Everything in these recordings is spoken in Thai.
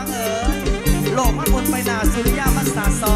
ฟังเอ๋ยโลกมันหมุนไปหนาสุริยามันสาดส่อ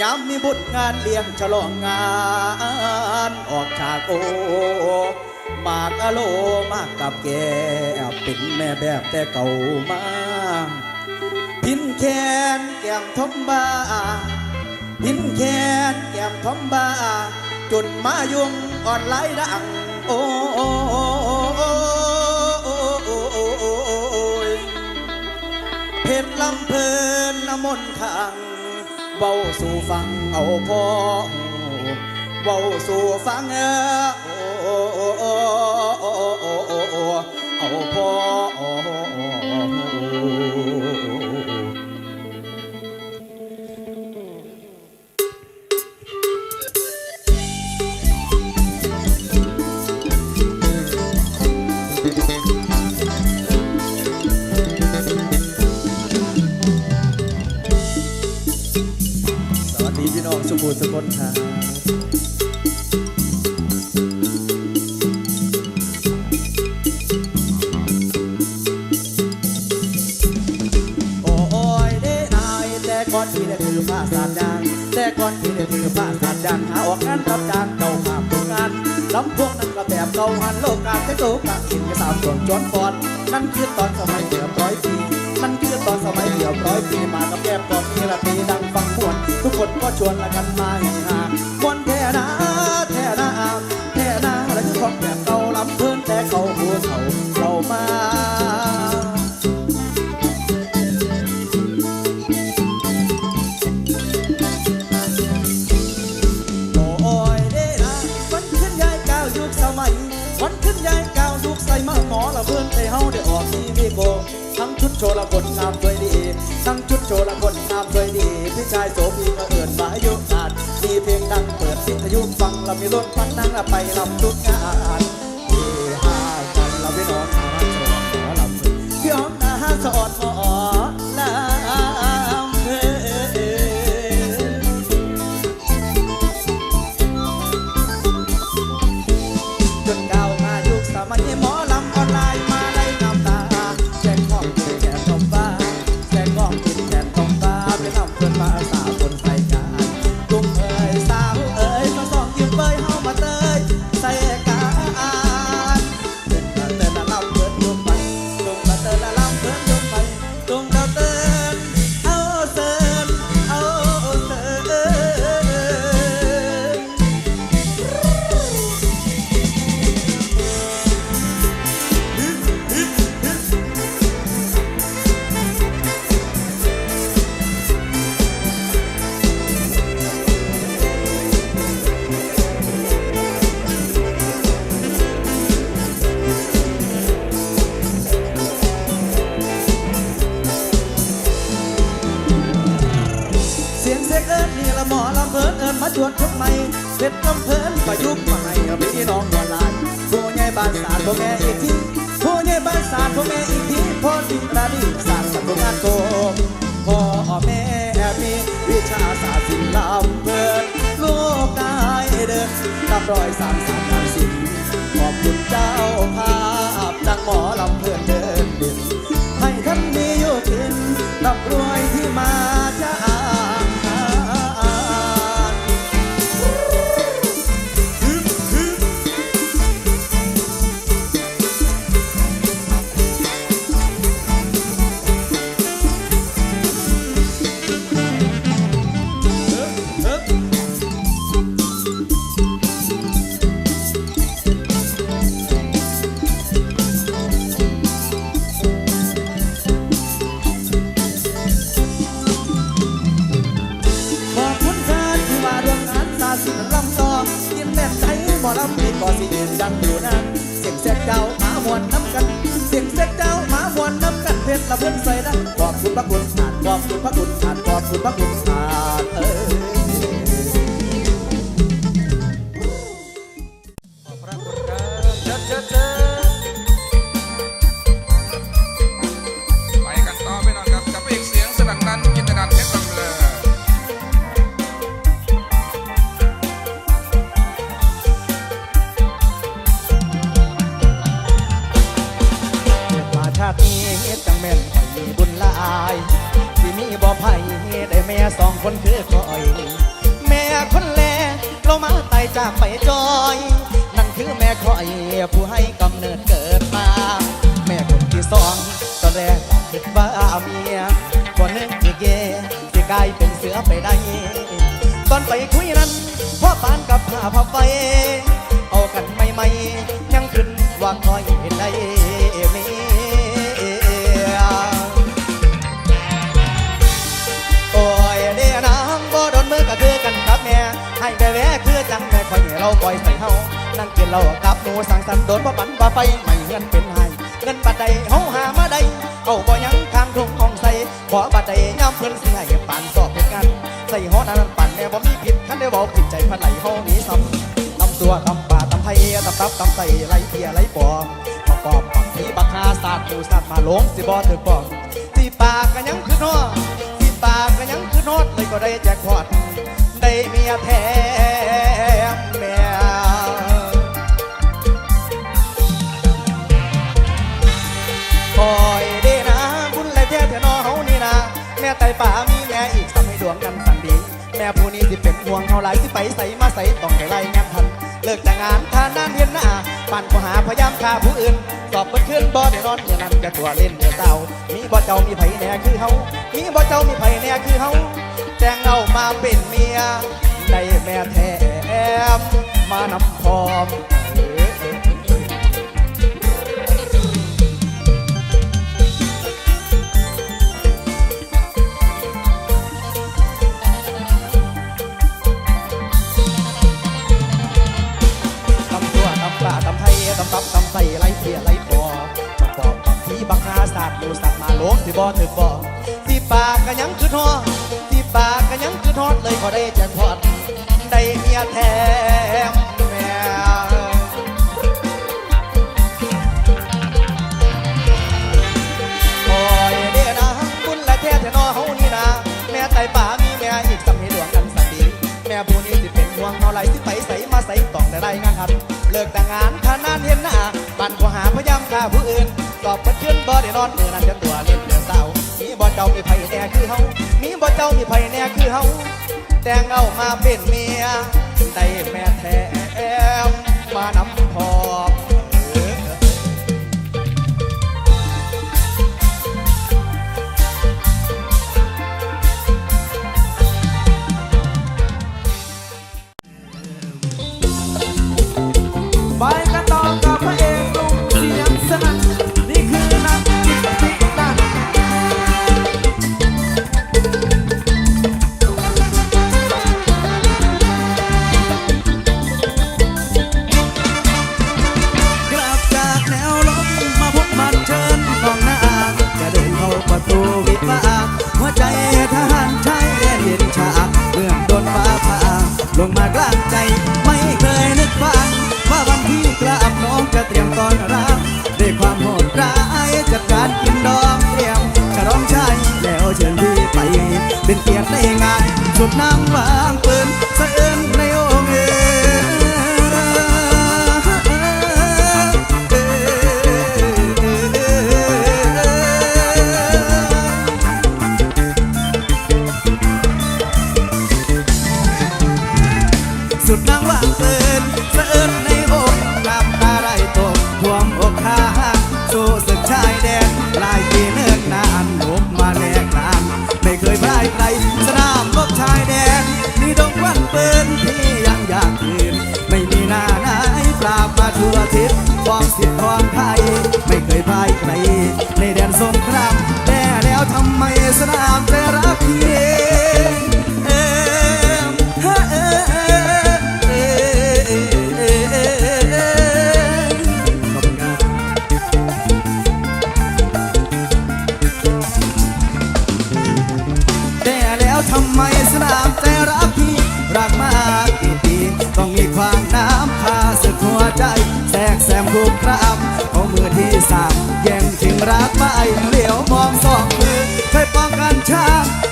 ย้ำมีบุญงานเลี้ยงฉลองงาน ออกฉากโอมากอโลมากกับแกเป็นแม่แบบแต่เก่ามาพินแคนแก้มทอมบาพินแคนแก้มทอมบาจนมายุ่งอ่อนไหลดังโอ้เพชรลำเพลินน้ำมนต์ทาง เบาสู่ฟังเอาพอเบาสู่ฟังเออ ก่อนที่ได้ถือผ้าสาดังแต่ก่อนที่ได้ถือผ้าสาดังหาออกงานรับจ้างเก่าข้ามทุกงานลำพวกนั้นก็แบบเก่าหันโลกกาแต่โตกางกินก็สามส่วนจนก่อนนั่นคือตอนสมัยเกือบร้อยปีนั่นคือตอนสมัยเกือบร้อยปีมากับแก้มก่อนมีละตีดังฟังพวนทุกคนก็ชวนละกันมาให้หาควนแท่นา ละคนงามสวยดีทั้งชุดโชว์ละคนงามสวยดีพี่ชายโสพีก็เอิญมาอายุนานมีเพลงดังเปิดวิทยุฟังละมีรถพันนั่งละไปลำทุกงานเฮฮากันละพี่นองหาสอนหมอลำพี่น้องหาสอนหมอลำเพจนก้าวมายุคสมัยม พ่อแม่อีกทีผู้ใหญ่บ้านสาดพ่อแม่อีกทีพ่อดินตาดีสางสรรค์งานโกพ่อแม่มีวิชาศาสตร์ศิลป์เพลินลูกกายเดินนับรอยสามสามงานศิขอบคุณเจ้าภาพดังหมอลำเพลินเดินดินให้ท่านมีอยู่กินร่ำรวยที่มาานกับข้าพาไฟเอากันไม่ไม่ยังขึ้นว่าคอยเห็นได้เมียโอ้ยเดียนางบ่โดนมือก็คือกันครับแม่ให้ไปแวะคือจังแม่คอยให้เราปล่อยใส่เฮานั่งกินเหล้ากับหมูสังสรรค์โดนบ่ปันบ่ไฟไม่เงินเป็นไห้เงินบัดใดเฮา ได้เว้าผิดใจพันไหลเฮาหนีซ้ำตำตัวตำป่าตำไทยตำตับตำใส่ไหลเพียไหลปอมประกอบปักผีบักฮาศาสตร์หมูสัตว์มาหลงสิบ่ถึกปองสิปากก็ยังคือน้อสิปากก็ยังคือโนดเลยก็ได้แจ็คพอตได้เมียแถมแม่คอยเด้นะบุญเลยแท้เถอะนอเฮานี่นะแม่ไตป่า วงเฮาหลที่ไปใส่มาใส่ต้องได้ไล่งานทัน เลิกแต่งงานทานนาเรียนหน้าปั่นก็หาพยายามฆ่าผู้อื่นสอบเบิดขึ้นบ่ได้นอนเมื่อนั้นก็ตัวเล่นเมื่อเศร้ามีบ่เจ้ามีไผแน่คือเฮามีบ่เจ้ามีไผแน่คือเฮาแต่งเอามาเป็นเมียได้แม่แทมมานำพร้อม โลกสิบ่ถึกบ่สิปากก็ยังคือทอดสิปากก็ยังคือทอดเลยก็ได้แจ็คพอตได้เมียแถมแม่โอ้ยเด้อนะบุญและแท้แท้นอเฮานี่นะแม่ไตป่ามีแม่อีกสำให้ดวงกันสันดีแม่ผู้นี้สิเป็นห่วงเฮาไหลสิไปใส่มาใส่ต้องได้รายงานทันเลิกแต่งงานทานานเห็นหน้าบันก็หาพยายามฆ่าผู้อื่น สอบเปิดขึ้นบ่ได้นอนมือนั้นจนตัวเล่นเดือดเศร้ามีบ่เจ้ามีไผแน่คือเฮามีบ่เจ้ามีไผแน่คือเฮาแต่งเอามาเป็นเมียได้แม่แท้มานำพอ ลงมากลางใจไม่เคยนึกฝันว่าวันที่กลับน้องจะเตรียมตอนรับด้วยความโหดร้ายจัดการกินดองเตรียมฉลองชัยแล้วเชิญพี่ไปเป็นเกียรติในงานสุดน้ำหวาน ย่งชิงรักไปเหลียวมองสองมือเคยป้องกันชา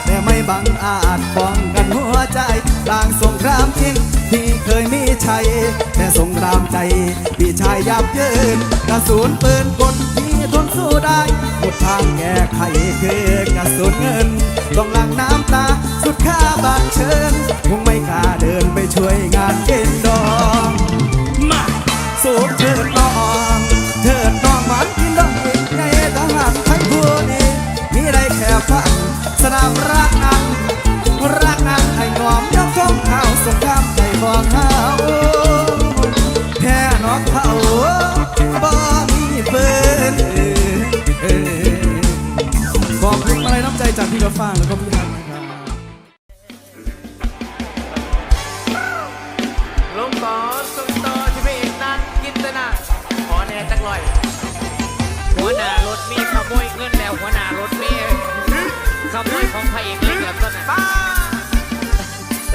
แต่ไม่บังอาจป้องกันหัวใจต่างสงครามจริงที่เคยมีชัยแต่สงครามใจพี่ชายยับเยินกระสุนปืนกลที่ทนสู้ได้หมดทางแก้ไขคือกระสุนเงินต้องหลั่งน้ำตาสุดค่าบาดเชิญคงไม่ พี่กระฟางแล้วก็พี่ฮันนะครับลงต่อส่งต่อที่พระเอกนั้นกินตนาขอแน่จักหน่อย หัวหน้ารถมีขโมยเงินแล้วหัวหน้ารถมีขโมยของพระเอกเล็กแบบต้นน่ะ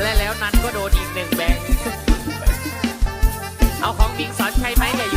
และแล้วนั้นก็โดนอีกหนึ่งแบงเอาของบิงสอนใช่ไหมเนี่ย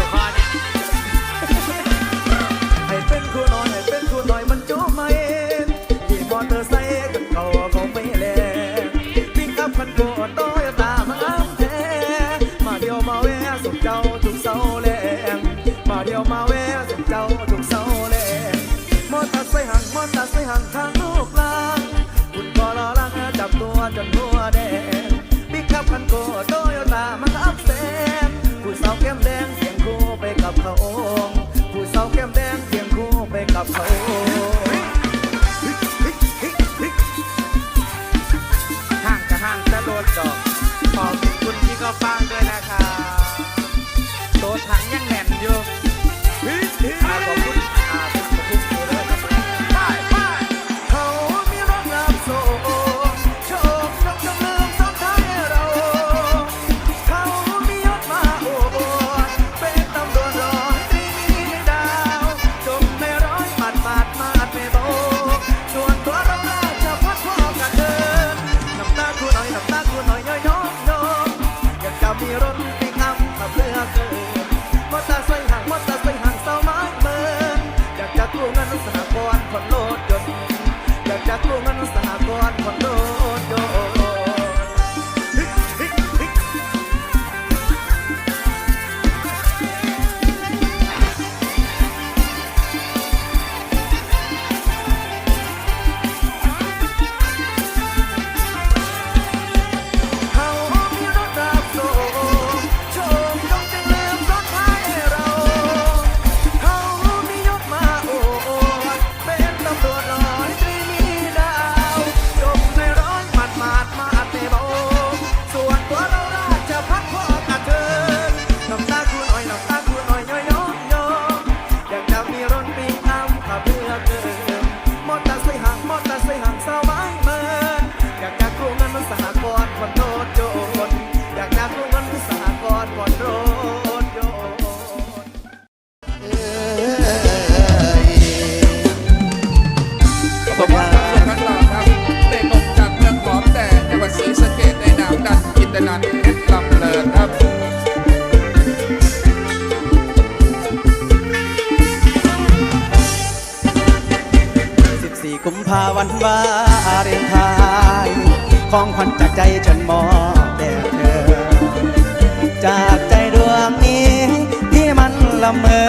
เมอ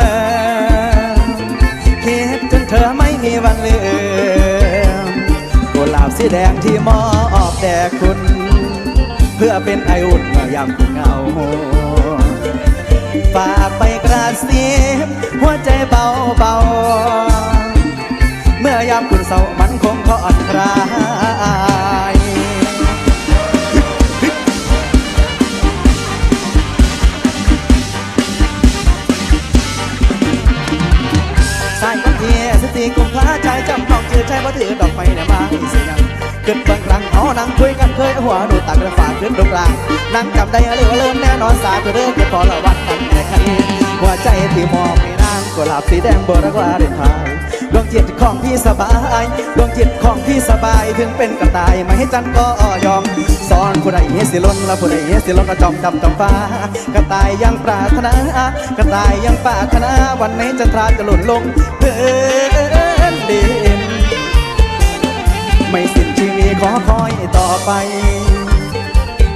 คิดจนเธอไม่มีวันลืมกุหลาบสีแดงที่มอบแด่คุณ เพื่อเป็นไออุ่นเมื่อยามคุณเหงาฝากไปกระซิบหัวใจเบาเบาเมื่อยามคุณเศร้ามันคงผ่อนคลาย ใจจำต้องจือใจบ่ถือดอกไม้เนี่ยมาให้เสียงเกิดบางครั้งเอานั่งคุยกันเคยหัวดูตักเรือฝากขึ้นตรงกลางนั่งจำได้หรือว่าเริ่แน่นอนสาเธอเริ่มเก็บพอละวันกันแค่คันหัวใจที่มองให้นางกุหลาบสีแดงโบรักว่าเด็ดพายดวงจิตของพี่สบายดวงจิตของพี่สบายถึงเป็นกระต่ายไม่ให้จันก็ยอมสอนผู้ใดเฮสิล้นและผู้ใดเฮสิล้นก็จอมดำจอมฟ้ากระต่ายยังปรารถนากระต่ายยังปรารถนาวันไหนจันทราจะหล่นลงเพื่อ นดินไม่สิ้นชีวิตขอคอยต่อไป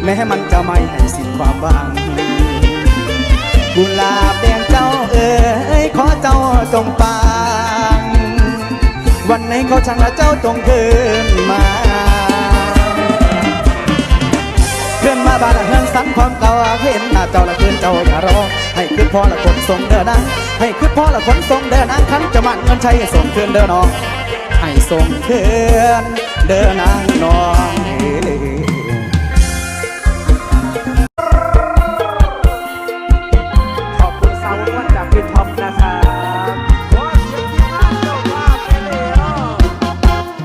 แม้มันจะไม่ให้สิ้นความหวังกุหลาบแดงเจ้าเอ๋ยขอเจ้าจงปัง วันไหนเขาช่างละเจ้าจงคืนมาเพื่อนมาบ้านเฮือนสันความเก่าเห็นหน้าเจ้าละคืนเจ้าอย่ารอให้คืนพอละคนส่งเดินนะ ให้คืนพ่อละคนส่งเดินนะคันจะมันเงินใช้ส่งเคืนเดินน้องให้ส่งเคืนเดินนางน้องขอบคุณสาววันจากพี่ท็อปนะครับ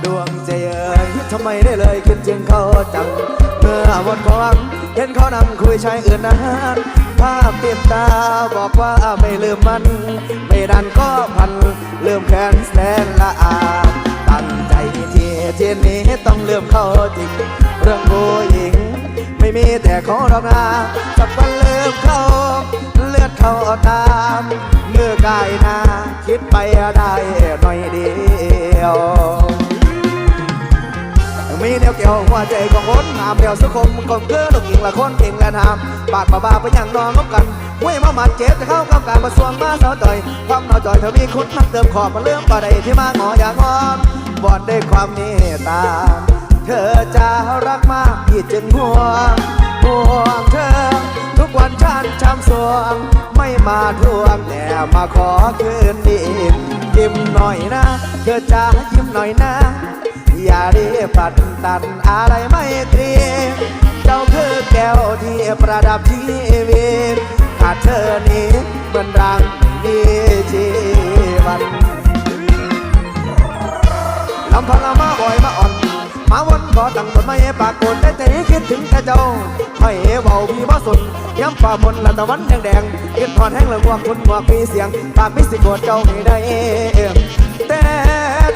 ดวงใจเอ๋ยทำไมได้เลยคิดจึงเขาจังเมื่อหมดความเห็นเขานำคุยชายอื่นนั้น ภาพเต็มตาบอกว่าไม่ลืมมัน ไม่ดันก็พันลืมแขนแสนละอาตั้งใจที่เทียนนี้ต้องลืมเขาจริงเรื่องผู้หญิง ไม่มีแต่ขอรอกนาสักวันลืมเขาเลือดเขาตามเมื่อกายนาคิดไปได้หน่อย เกี่ยวหัวใจของคนงามเดียวสักคมคมคือลูกหญิงละคนเก่งและทำปากบ้าบาไปอย่างนอนงบกันมวยมาหมัดเจ็บจะเข้ากับการมาสวงมาสาวจ่อย ความน่าจ่อยเธอมีคุณนักเติมขอบมาเรื่องปลาใดที่มางออย่างงอนบอดได้ความเมตตา เธอจะรักมากพี่จึงห่วงห่วงเธอ ทุกวันฉันช้ำสวง ไม่มาทวงแต่มาขอคืนดียิ้มหน่อยนะ เธอจะยิ้มหน่อยนะ อย่ารีบปัดตันอะไรไม่ตรีเจ้าคือแก้วที่ประดับชีวิตขาดเธอนี้เหมือนรังมีชีวันลำพังเอามาบ่อยมาอ่อน มาวนก็ตั้งตนไม่ปรากฏแต่ใจคิดถึงแต่เจ้าไม่เบาพี่บ่สนย้ำฝ่ามนละตะวันแดงแดงๆคิดถอนแห้งลืองวงคุณหมวกมีเสียงปากมิสิโกรธเจ้าไม่ได้แต่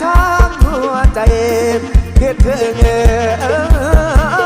ทา ใจเคิดเธอเออ